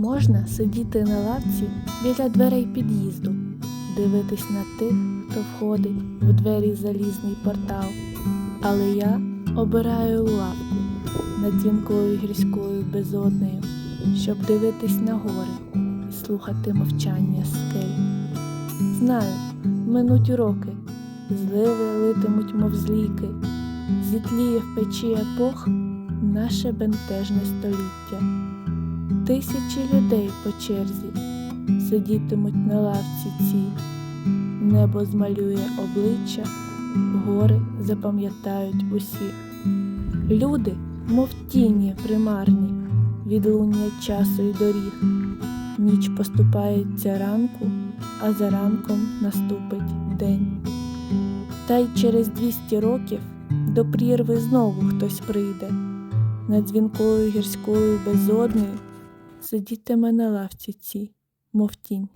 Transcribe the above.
Можна сидіти на лавці біля дверей під'їзду, дивитись на тих, хто входить в двері залізний портал. Але я обираю лавку над дзвінкою гірською безоднею, щоб дивитись на гори і слухати мовчання скель. Знаю, минуть роки, зливи литимуть, мов зліки, зітліє в печі епох наше бентежне століття. Тисячі людей по черзі сидітимуть на лавці цій, небо змалює обличчя, гори запам'ятають усіх. Люди, мов тіні примарні, відлуння часу й доріг. Ніч поступається ранку, а за ранком наступить день. Та й через двісті років до прірви знову хтось прийде, над дзвінкою гірською безоднею сидітиме на лавці цій, мов тінь.